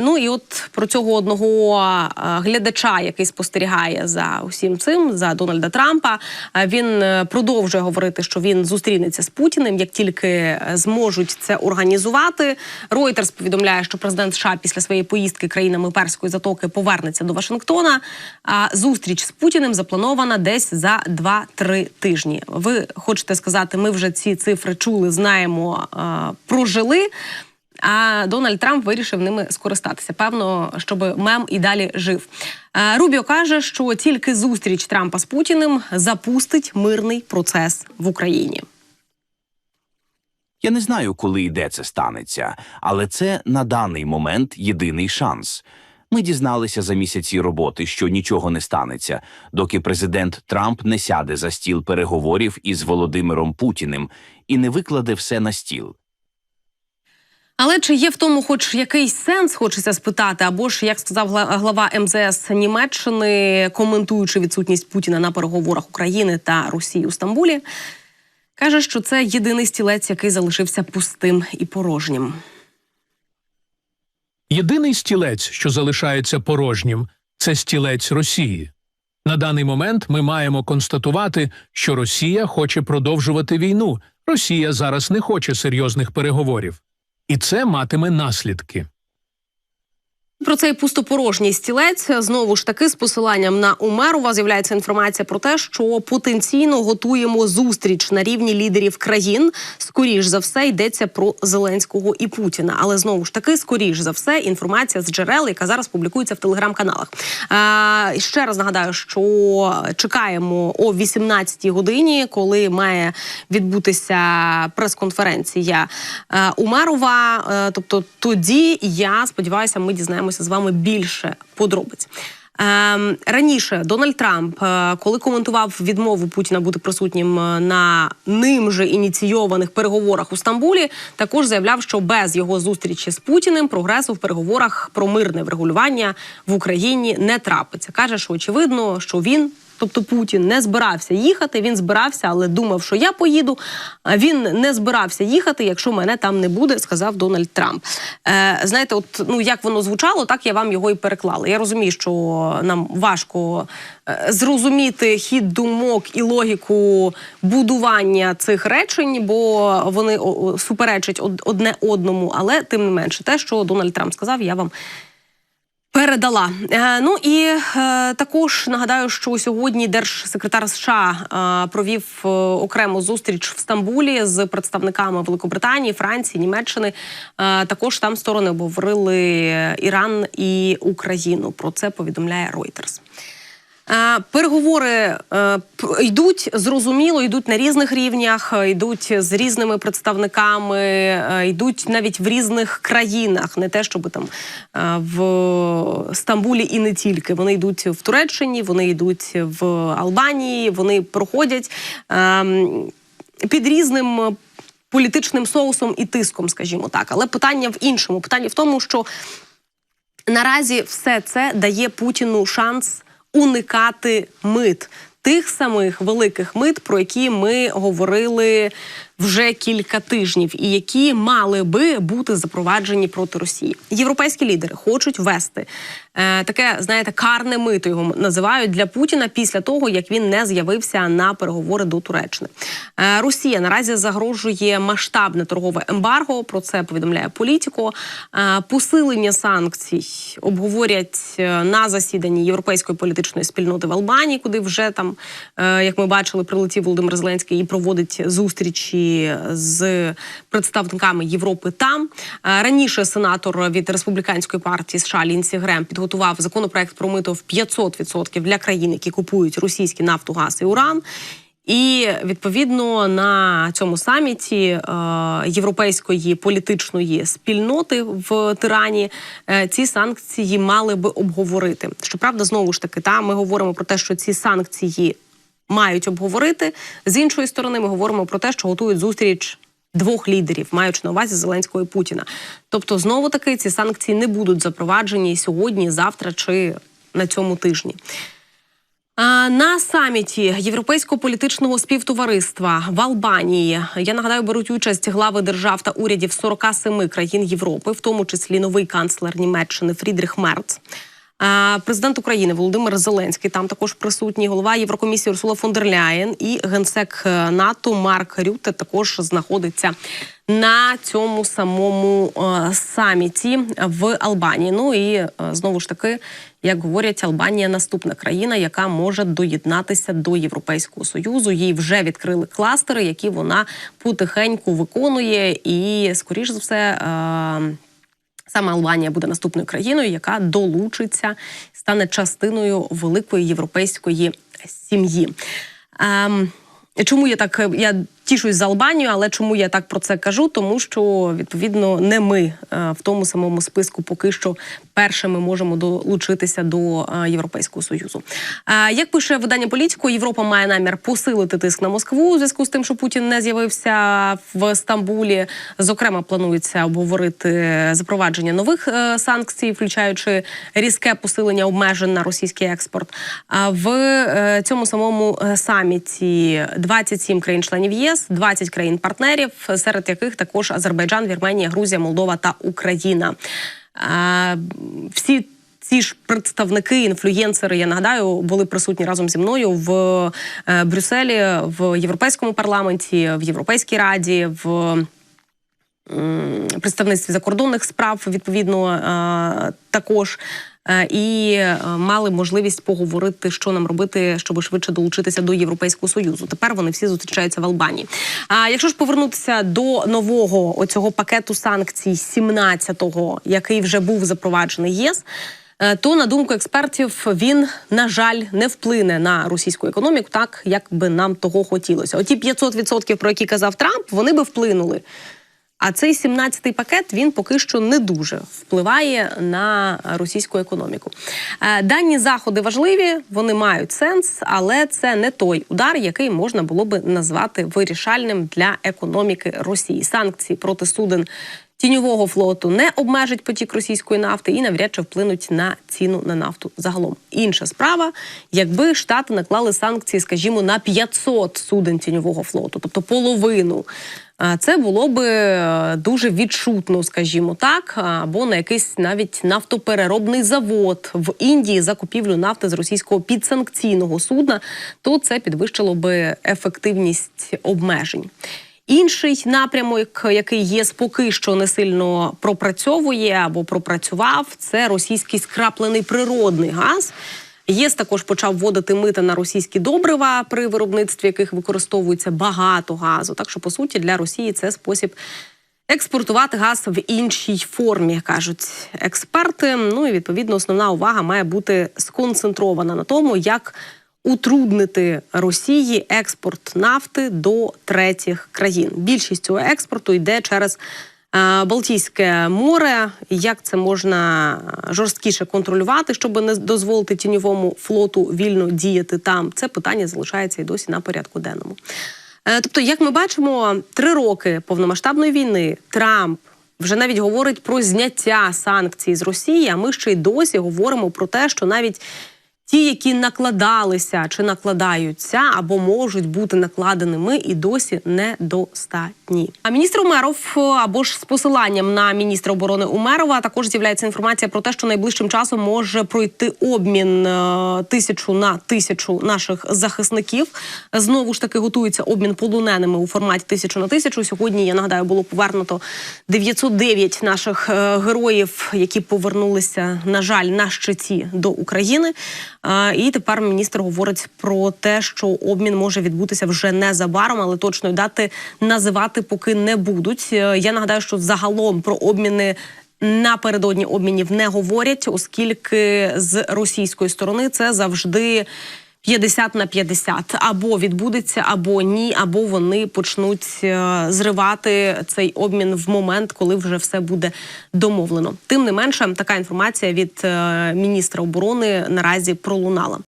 Ну і от про цього одного глядача, який спостерігає за усім цим, за Дональда Трампа, він е, продовжує говорити, що він зустрінеться з Путіним, як тільки е, зможуть це організувати. Reuters повідомляє, що президент США після своєї поїздки країнами перської затоки повернеться до Вашингтона. А зустріч з Путіним запланована десь за 2-3 тижні. Ви хочете сказати, ми вже ці цифри чули, знаємо, прожили. А Дональд Трамп вирішив ними скористатися. Певно, щоб мем і далі жив. Рубіо каже, що тільки зустріч Трампа з Путіним запустить мирний процес в Україні. Я не знаю, коли і де це станеться, але це на даний момент єдиний шанс. Ми дізналися за місяці роботи, що нічого не станеться, доки президент Трамп не сяде за стіл переговорів із Володимиром Путіним і не викладе все на стіл. Але чи є в тому, хоч якийсь сенс, хочеться спитати, або ж як сказав глава МЗС Німеччини, коментуючи відсутність Путіна на переговорах України та Росії у Стамбулі, каже, що це єдиний стілець, який залишився пустим і порожнім. Єдиний стілець, що залишається порожнім, це стілець Росії. На даний момент ми маємо констатувати, що Росія хоче продовжувати війну. Росія зараз не хоче серйозних переговорів, і це матиме наслідки. Про цей пустопорожній стілець знову ж таки з посиланням на Умерова з'являється інформація про те, що потенційно готуємо зустріч на рівні лідерів країн. Скоріш за все йдеться про Зеленського і Путіна. Але знову ж таки, скоріш за все, інформація з джерел, яка зараз публікується в телеграм-каналах. А, ще раз нагадаю, що чекаємо о 18-й годині, коли має відбутися прес-конференція е, Умерова. Е, тобто тоді я сподіваюся, ми дізнаємося з вами більше подробиць. Ем, раніше Дональд Трамп, е, коли коментував відмову Путіна бути присутнім е, на ним же ініційованих переговорах у Стамбулі, також заявляв, що без його зустрічі з Путіним прогресу в переговорах про мирне врегулювання в Україні не трапиться. каже, що очевидно, що він. Тобто Путін не збирався їхати. Він збирався, але думав, що я поїду. А він не збирався їхати, якщо мене там не буде, сказав Дональд Трамп. Е, знаєте, от ну як воно звучало, так я вам його і переклала. Я розумію, що нам важко е, зрозуміти хід думок і логіку будування цих речень, бо вони суперечать одне одному. Але тим не менше, те, що Дональд Трамп сказав, я вам Передала Е, ну і е, також нагадаю, що сьогодні держсекретар США е, провів окрему зустріч в Стамбулі з представниками Великобританії, Франції, Німеччини. Також там сторони обговорили Іран і Україну. Про це повідомляє Reuters. Е, Переговори е, йдуть зрозуміло, йдуть на різних рівнях, е, йдуть з різними представниками, йдуть навіть в різних країнах. Не те, щоб там в Стамбулі і не тільки. Вони йдуть в Туреччині, вони йдуть в Албанії, вони проходять ем, під різним. Політичним соусом і тиском, скажімо так, але питання в іншому. Питання в тому, що наразі все це дає Путіну шанс уникати мит. Тих самих великих мит, про які ми говорили вже кілька тижнів, і які мали би бути запроваджені проти Росії. Європейські лідери хочуть ввести е, таке, знаєте, карне мито його називають для Путіна після того, як він не з'явився на переговори до Туреччини. Е, Росія наразі загрожує масштабне торгове ембарго. Про це повідомляє політико. Е, посилення санкцій обговорять е, на засіданні європейської політичної спільноти в Албанії, куди вже там, е, як ми бачили, прилетів Володимир Зеленський і проводить зустрічі з представниками Європи. Там Е, раніше сенатор від республіканської партії США Лінсі Грем підготував законопроект про мито в 500% для країн, які купують російські нафту, газ і уран. І відповідно на цьому саміті е, європейської політичної спільноти в Тирані е, ці санкції мали би обговорити. Щоправда, знову ж таки, та ми говоримо про те, що ці санкції мають обговорити. З іншої сторони, ми говоримо про те, що готують зустріч. Двох лідерів, маючи на увазі Зеленського і Путіна. Тобто, знову таки ці санкції не будуть запроваджені сьогодні, завтра чи на цьому тижні. На саміті Європейського політичного співтовариства в Албанії я нагадаю беруть участь глави держав та урядів 47 країн Європи, в тому числі новий канцлер Німеччини Фрідріх Мерц. Президент України Володимир Зеленський там також присутній, голова Єврокомісії Урсула фон дер Ляєн і генсек е, НАТО Марк Рютте також знаходиться на цьому самому е, саміті в Албанії. Ну і е, знову ж таки, як говорять, Албанія наступна країна, яка може доєднатися до Європейського союзу. Їй вже відкрили кластери, які вона потихеньку виконує, і скоріш за все. Саме Албанія буде наступною країною, яка долучиться, стане частиною великої європейської сім'ї. Ем, чому я так я тішусь за Албанію, але чому я так про це кажу? Тому що відповідно не ми е, в тому самому списку поки що першими можемо долучитися до е, Європейського союзу. Е, як пише видання політико, Європа має намір посилити тиск на Москву у зв'язку з тим, що Путін не з'явився в Стамбулі. Зокрема, планується обговорити запровадження нових санкцій, включаючи різке посилення обмежень на російський експорт. А в цьому самому саміті 27 країн-членів ЄС, 20 країн-партнерів, серед яких також Азербайджан, Вірменія, Грузія, Молдова та Україна. Всі ці ж представники, інфлюєнсери, я нагадаю, були присутні разом зі мною в е, Брюсселі, в Європейському парламенті, в Європейській раді, в представництві закордонних справ відповідно також. Е, І е, мали можливість поговорити, що нам робити, щоб швидше долучитися до Європейського союзу. Тепер вони всі зустрічаються в Албанії. А якщо ж повернутися до нового оцього пакету санкцій 17-го, який вже був запроваджений ЄС. е, То на думку експертів він на жаль не вплине на російську економіку, так як би нам того хотілося. Оті 500%, про які казав Трамп, вони би вплинули. А цей 17-й пакет він поки що не дуже впливає на російську економіку. Е, Дані заходи важливі, вони мають сенс, але це не той удар, який можна було би назвати вирішальним для економіки Росії. Санкції проти суден. Тіньового флоту не обмежить потік російської нафти і навряд чи вплинуть на ціну на нафту загалом. Інша справа, якби штати наклали санкції, скажімо, на 500 суден тіньового флоту, тобто половину. Це було би е, дуже відчутно, скажімо так, або на якийсь навіть нафтопереробний завод в Індії за купівлю нафти з російського підсанкційного судна, то це підвищило би ефективність обмежень. Інший напрямок, який ЄС поки що не сильно пропрацьовує або пропрацював, це російський скраплений природний газ. ЄС також почав вводити мита на російські добрива, при виробництві яких використовується багато газу. Так що, по суті, для Росії це спосіб експортувати газ в іншій формі, кажуть експерти. Ну і відповідно основна увага має бути сконцентрована на тому, як утруднити Росії експорт нафти до третіх країн. Більшість цього експорту йде через Балтійське море. Як це можна жорсткіше контролювати, щоб не дозволити тіньовому флоту вільно діяти там? Це питання залишається і досі на порядку денному. Е, Тобто, як ми бачимо, три роки повномасштабної війни Трамп вже навіть говорить про зняття санкцій з Росії. А ми ще й досі говоримо про те, що навіть ті, які накладалися чи накладаються, або можуть бути накладеними, і досі недостатні. А міністр Умеров або ж з посиланням на міністра оборони Умерова також з'являється інформація про те, що найближчим часом може пройти обмін е, тисячу на тисячу наших захисників. Знову ж таки готується обмін полоненими у форматі тисячу на тисячу. Сьогодні я нагадаю, було повернуто 909 наших е, героїв, які повернулися, на жаль, на щиті до України. І тепер міністр говорить про те, що обмін може відбутися вже незабаром, але точної дати називати поки не будуть. Е, Я нагадаю, що загалом про обміни. Напередодні обмінів не говорять, оскільки з російської сторони це завжди 50 на 50. або відбудеться, або ні, або вони почнуть е, зривати цей обмін в момент, коли вже все буде домовлено. Тим не менше, така інформація від е, міністра оборони наразі пролунала.